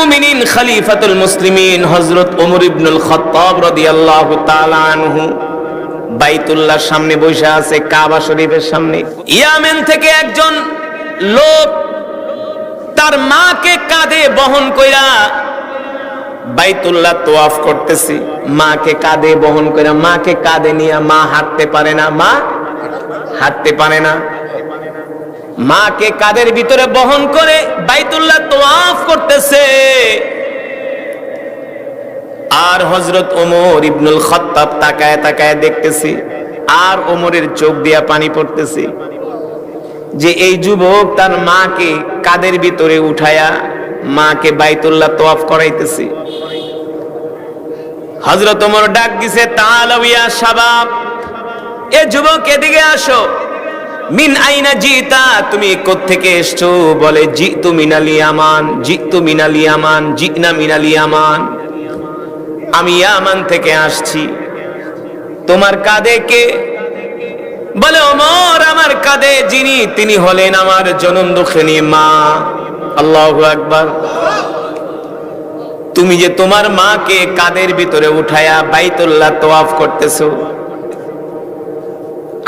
মুমিনিন খলিফাতুল মুসলিমিন হযরত ওমর ইবনুল খাত্তাব রাদিয়াল্লাহু তাআলা আনহু বাইতুল্লাহর সামনে বসে আছে, কাবা শরীফের সামনে। ইয়ামেন থেকে একজন লোক তার মাকে কাঁধে বহন কইরা বাইতুল্লাহ তোয়াফ করতেছি। মাকে কাঁধে বহন কইরা মাকে কাঁধে নিয়ে মা হাঁটতে পারে না, মা হাঁটতে পারে না। মাকে কাদের ভিতরে বহন করে বাইতুল্লাহ তোয়াফ করতেছে? আর হজরত ওমর ইবনুল খত্তাব তাকায় তাকায় দেখতেছি, আর ওমরের চোখ দিয়া পানি পড়তেছি, যে এই যুবক তার মাকে কাদের ভিতরে উঠায়া মাকে বাইতুল্লাহ তোয়াফ করাইতেছি। হজরত ওমর ডাক দিছে, তালাউয়া শাবাব, এ যুবক এদিকে আসো। মিন আইনা জিতা, তুমি কোত্থেকে এসছো? বলে, জিতু মিনালি আমান, জিতু মিনালি আমান, জিতনা মিনালি আমান। আমি ইয়ামান থেকে আসছি। তোমার কাঁধে কে? বলে, ওমর আমার কাঁধে, যিনি, তিনি হলেন আমার জনম দুঃখিনী মা। আল্লাহ আকবার। তুমি যে তোমার মাকে কাদের ভিতরে উঠায়া বাইতুল্লাহ তোয়াফ করতেছো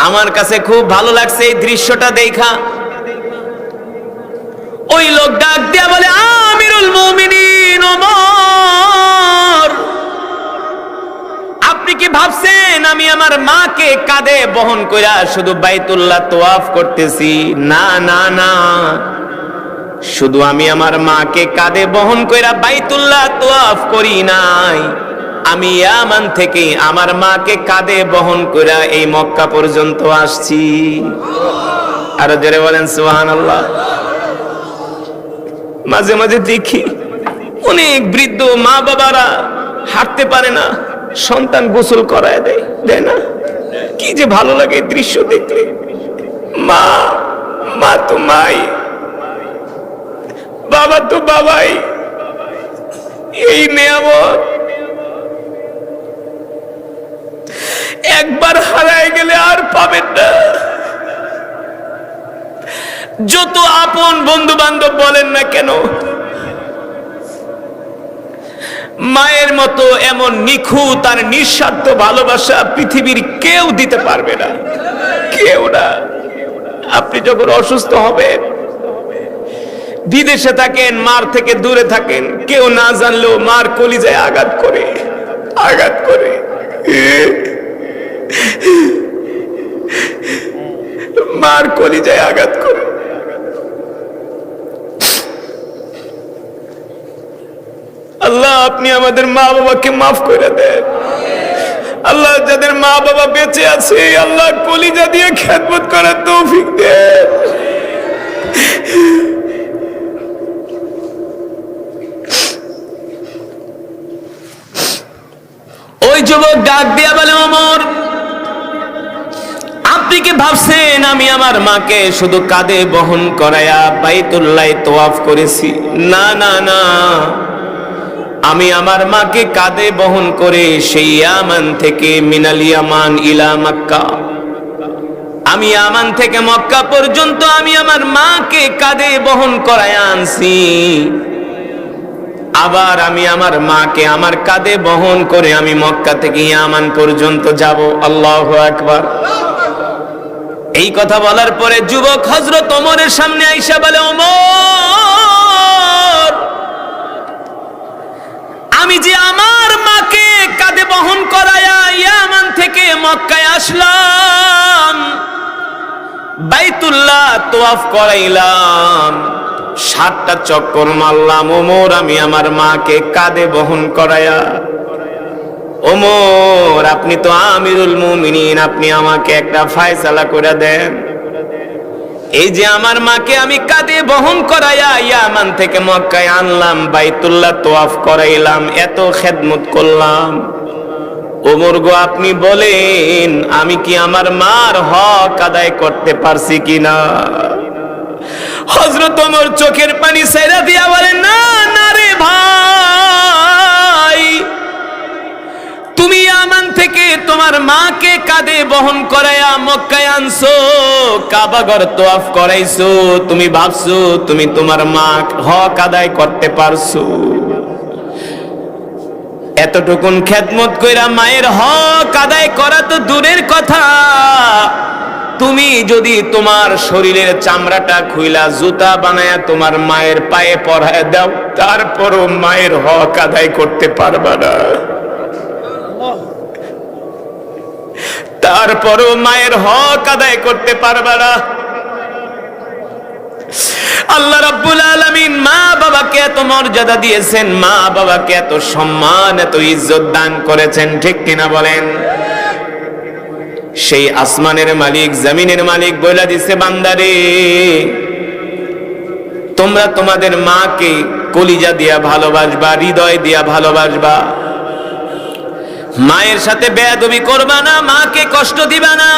আমার কাছে খুব ভালো লাগছে এই দৃশ্যটা দেখা। ওই লোক ডাক দিয়া বলে, আমিরুল মুমিনিন আপনি কি ভাবছেন আমি আমার মাকে কাঁধে বহন কইরা শুধু বাইতুল্লাহ তোয়াফ করতেছি? না না না। শুধু আমি আমার মাকে কাঁধে বহন কইরা বাইতুল্লাহ তোয়াফ করি নাই। আমি ইয়ামান থেকে আমার মাকে কাঁধে বহন কইরা এই মক্কা পর্যন্ত আসছি। আরও জোরে বলেন সুহান আল্লাহ মাঝে মাঝে দেখি অনেক বৃদ্ধ মা বাবারা হাঁটতে পারে না, সন্তান গোসল করায় দেয় দেয় না। কি যে ভালো লাগে দৃশ্য দেখলে। মা মা তো মাই, বাবা তো বাবাই। এই নিয়ামত একবার হারায় গেলে আর পাবেন না। যত আপন বন্ধু বান্ধব বলেন না কেন, মায়ের মতো এমন নিখুঁত আর নিঃস্বার্থ ভালোবাসা পৃথিবীর কেউ দিতে পারবে না। কেউ না। আপনি যখন অসুস্থ হবেন, বিদেশে থাকেন, মার থেকে দূরে থাকেন, কেউ না জানলেও মার কলিজায় আঘাত করে আঘাত করে। মার কলিজায় আঘাত করে। আল্লাহ, আপনি আমাদের মা বাবাকে মাফ করে দেন। আল্লাহ, যাদের মা বাবা বেঁচে আছে, আল্লাহ কলিজা দিয়ে খেদমত করার তৌফিক দেন। ওই যুবক ডাক দিয়া বলে অমর আপনি কি ভাবছেন, আমি আমার মাকে শুধু কাঁধে বহন করায়া বাইতুল্লাহ তোয়াফ করেছি। না না না। আমি আমার মাকে কাঁধে বহন করে সেই ইয়ামান থেকে মিনাল ইয়ামান ইলা মক্কা। আমি ইয়ামান থেকে মক্কা পর্যন্ত আমি আমার মাকে কাঁধে বহন করায় আনছি। আবার আমি আমার মাকে আমার কাঁধে বহন করে আমি মক্কা থেকে ইয়ামান পর্যন্ত যাব। আল্লাহ আকবার। এই কথা বলার পরে যুবক হজরত ওমরের সামনে আইসা বলে অমর আমি যে আমার মাকে কাঁধে বহন করায়া ইয়ামান থেকে মক্কায় আসলাম, বাইতুল্লাহ তোয়াফ করাইলাম, সাতটা চক্কর মারলাম, ওমর, আমি আমার মাকে কাঁধে বহন করায়া ওমর, আপনি তো আমিরুল মুমিনিন, আপনি আমাকে একটা ফায়সালা করে দেন। এই যে আমার মাকে আমি কাঁধে বহন করাইয়া ইয়ামান থেকে মক্কায় আনলাম, বাইতুল্লাহ তোয়াফ করাইলাম, এত খেদমত করলাম। ওমর গো, আপনি বলেন, আমি কি আমার মার হক আদায় করতে পারছি কিনা? হজরত ওমর চোখের পানি সেরা দিয়া বলেন, না না রে ভাই। মাকে কাঁধে বহন করায়া মক্কায় আনছো কাবাগর তোয়াফ করাইছো, তুমি ভাবছ তুমি তোমার মা হক আদায় করতে পারছ। এতটুকুন খেদমত কইরা মায়ের হক আদায় করা তো দূরের কথা। তুমি যদি তোমার শরীরের চামড়াটা খুইলা, জুতা বানায়া তোমার মায়ের পায়ে পরায় দাও, তারপরও মায়ের হক আদায় করতে পারবা না। তারপরও মায়ের হক আদায় করতে পারবা না। আল্লাহ রাব্বুল আলামিন মা বাবাকে এত মর্যাদা দিয়েছেন, মা বাবাকে এত সম্মান, এত ইজ্জত দান করেছেন, ঠিক কিনা বলেন? সেই আসমানের মালিক, জমিনের মালিক বইলা দিছে, বান্দারে, তোমরা তোমাদের মাকে কলিজা দিয়া ভালোবাসবা, হৃদয় দিয়া ভালোবাসবা। মায়ের সাথে বেয়াদবি করবা না মাকে কষ্ট দিবা না।